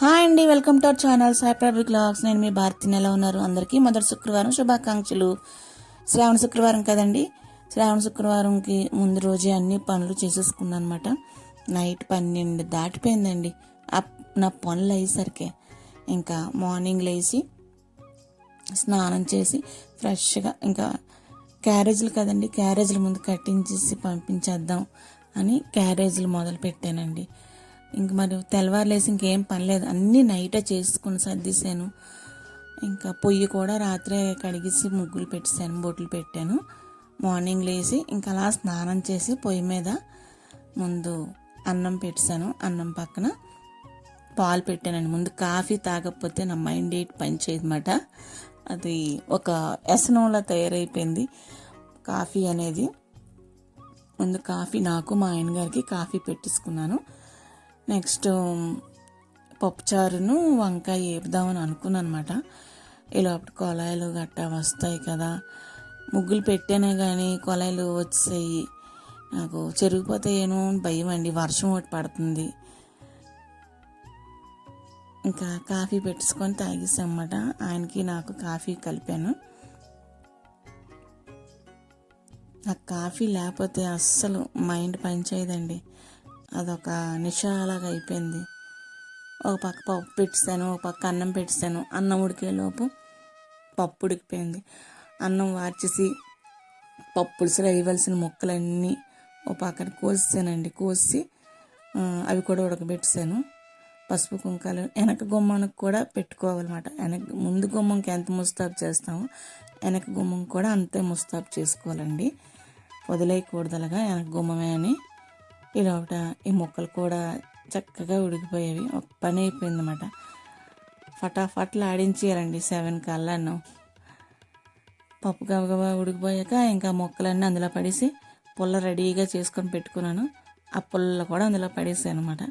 Hi అండి welcome to our channel Sai blogs. నేను మీ భారతి ఎలా ఉన్నారు? అందరికీ మొదటి శుక్రవారం శుభాకాంక్షలు. శ్రావణ శుక్రవారం కదండి? శ్రావణ శుక్రవారంకి ముందు రోజే అన్ని పనులు చేసేసుకున్నాను అనమాట నైట్ పన్నెండు దాటిపోయిందండి. నా పనులు అయ్యేసరికి. ఇంకా మార్నింగ్ లేచి స్నానం చేసి ఫ్రెష్గా ఇంకా క్యారేజీలు కదండి క్యారేజీల ముందు కట్టించేసి పంపించేద్దాం అని క్యారేజీలు మొదలు పెట్టానండి ఇంక మరి తెల్లవారులేసి ఇంకేం పనిలేదు అన్నీ నైటే చేసుకుని సర్దిశాను. ఇంకా పొయ్యి కూడా రాత్రే కడిగేసి ముగ్గులు పెట్టేశాను బొట్లు పెట్టాను. మార్నింగ్ లేచి ఇంకా అలా స్నానం చేసి పొయ్యి మీద ముందు అన్నం పెట్టాను అన్నం పక్కన పాలు పెట్టానండి. ముందు కాఫీ తాగకపోతే నా మైండ్ ఎయిట్ పనిచేయదన్నమాట. అది ఒక వ్యసనంలా తయారైపోయింది కాఫీ అనేది. ముందు కాఫీ నాకు మా ఆయన గారికి కాఫీ పెట్టించుకున్నాను నెక్స్ట్ పప్పుచారును వంకాయ వేపుదామని అనుకున్నాను అనమాట ఇలా కొలాయిలు గట్టా వస్తాయి కదా. ముగ్గులు పెట్టానే కానీ కొలాయిలు వచ్చాయి నాకు చెరిగిపోతే అని భయం అండి. వర్షం ఒకటి పడుతుంది. ఇంకా కాఫీ పెట్టుకొని తాగేసామన్నమాట ఆయనకి నాకు కాఫీ కలిపాను. నాకు కాఫీ లేకపోతే అస్సలు మైండ్ పనిచేయదండి. అదొక నిషాలాగా అయిపోయింది. ఒక పక్క పప్పు పెట్టాను ఒక పక్క అన్నం పెట్టాను అన్నం ఉడికేలోపు పప్పు ఉడికిపోయింది. అన్నం వార్చేసి పప్పు పులుసులో వేయవలసిన ముక్కలన్నీ ఒక పక్కన కోసానండి కోసి అవి కూడా ఉడకబెట్టాను పసుపు కుంకాలు వెనక గుమ్మానికి కూడా పెట్టుకోవాలన్నమాట. వెనక ముందు గుమ్మంకి ఎంత ముస్తాబు చేస్తామో వెనక గుమ్మం కూడా అంతే ముస్తాబు చేసుకోవాలండి. వదిలేయకూడదు అలాగా వెనక గుమ్మమే అని ఈ ఒకట ఈ మొక్కలు కూడా చక్కగా ఉడికిపోయేవి. ఒక పని అయిపోయింది అనమాట ఫటాఫట్లు ఆడించేయాలండి. సెవెన్ కల్లాను పప్పు గబగబా ఉడికిపోయాక ఇంకా మొక్కలన్నీ అందులో పడేసి పుల్ల రెడీగా చేసుకొని పెట్టుకున్నాను. ఆ పుల్ల కూడా అందులో పడేసాను అనమాట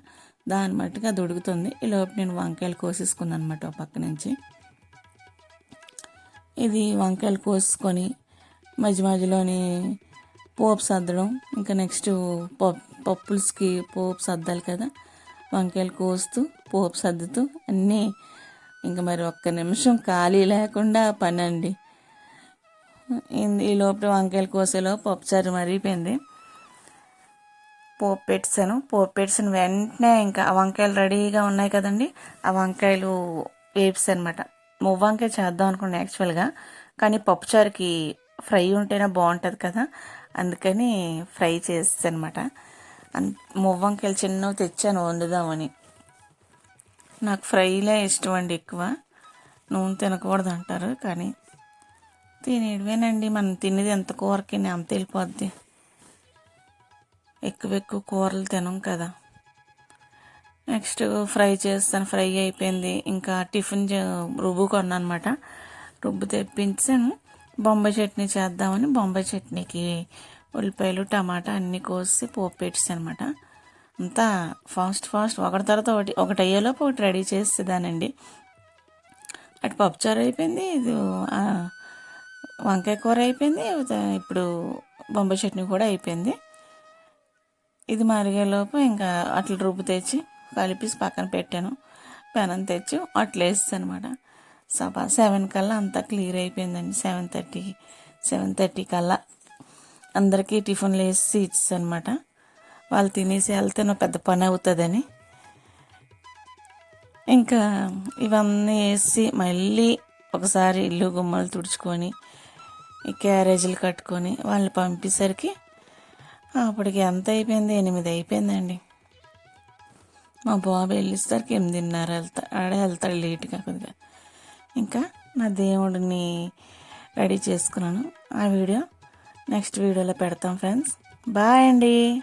దాని మట్టుకు అది ఉడుకుతుంది. ఈ లోపు నేను వంకాయలు కోసేసుకున్నాను అనమాట ఒక పక్క నుంచి. ఇది వంకాయలు కోసుకొని మధ్య మధ్యలోని పోపు సర్దడం. ఇంకా నెక్స్ట్ పప్పు పప్పులకి పోపు సర్దాలి కదా. వంకాయలు కోస్తూ పోపు సర్దుతూ అన్నీ ఇంకా మరి ఒక్క నిమిషం ఖాళీ లేకుండా పని అండి ఈ- లోపల వంకాయలు కోసేలో పప్పుచారు మరిగిపోయింది. పోపు పెట్టాను పోపు పెట్టిన వెంటనే ఇంకా ఆ వంకాయలు రెడీగా ఉన్నాయి కదండి. ఆ వంకాయలు వేపిస్తాను అనమాట మువ్వంకాయ చేద్దాం అనుకున్నాను యాక్చువల్గా. కానీ పప్పుచారుకి ఫ్రై ఉంటేనే బాగుంటుంది కదా. అందుకని ఫ్రై చేస్తాను అనమాట మువ్వంకాయలు చిన్నవి తెచ్చాను వండుదామని. నాకు ఫ్రైలే ఇష్టం అండి ఎక్కువ. నూనె తినకూడదు అంటారు కానీ తినేవేనండి మనం తినేది ఎంత కూరకి అంత వెళ్ళిపోద్ది. ఎక్కువ ఎక్కువ కూరలు తినం కదా. నెక్స్ట్ ఫ్రై చేస్తాను ఫ్రై అయిపోయింది. ఇంకా టిఫిన్ రుబ్బు కొన్నాను అనమాట రుబ్బు తెప్పించాను. బొంబాయి చట్నీ చేద్దామని బొంబాయి చట్నీకి ఉల్లిపాయలు టమాటా అన్నీ కోసి పోపు పెట్టాను అనమాట అంతా ఫాస్ట్ ఫాస్ట్ ఒకటి తర్వాత ఒకటి ఒకటి అయ్యేలోపు ఒకటి రెడీ చేసేదానండి అటు పప్పుచారు అయిపోయింది ఇది వంకాయ కూర అయిపోయింది ఇప్పుడు బొంబాయి చట్నీ కూడా అయిపోయింది. ఇది మరిగేలోపు ఇంకా అట్ల రుబ్బు తెచ్చి కలిపేసి పక్కన పెట్టాను. పెనం తెచ్చి అట్లా వేస్తాను అనమాట సభ సెవెన్ కల్లా అంతా క్లియర్ అయిపోయిందండి. సెవెన్ థర్టీ సెవెన్ థర్టీ కల్లా. అందరికీ టిఫిన్లు వేసి ఇచ్చేసాను అనమాట వాళ్ళు తినేసి వెళ్తే నా పెద్ద పని అవుతుందని. ఇంకా ఇవన్నీ వేసి మళ్ళీ ఒకసారి ఇల్లు గుమ్మలు తుడుచుకొని క్యారేజీలు కట్టుకొని వాళ్ళని పంపేసరికి అప్పటికి ఎంత అయిపోయింది? ఎనిమిది అయిపోయిందండి. మా బాబు వెళ్ళేసరికి ఎనిమిదిన్నర వెళ్తా ఆడే వెళ్తాడు లేట్గా కొద్దిగా. ఇంకా నా దేవుడిని రెడీ చేసుకున్నాను. ఆ వీడియో నెక్స్ట్ వీడియోలో పెడతాం ఫ్రెండ్స్. బాయ్ అండి.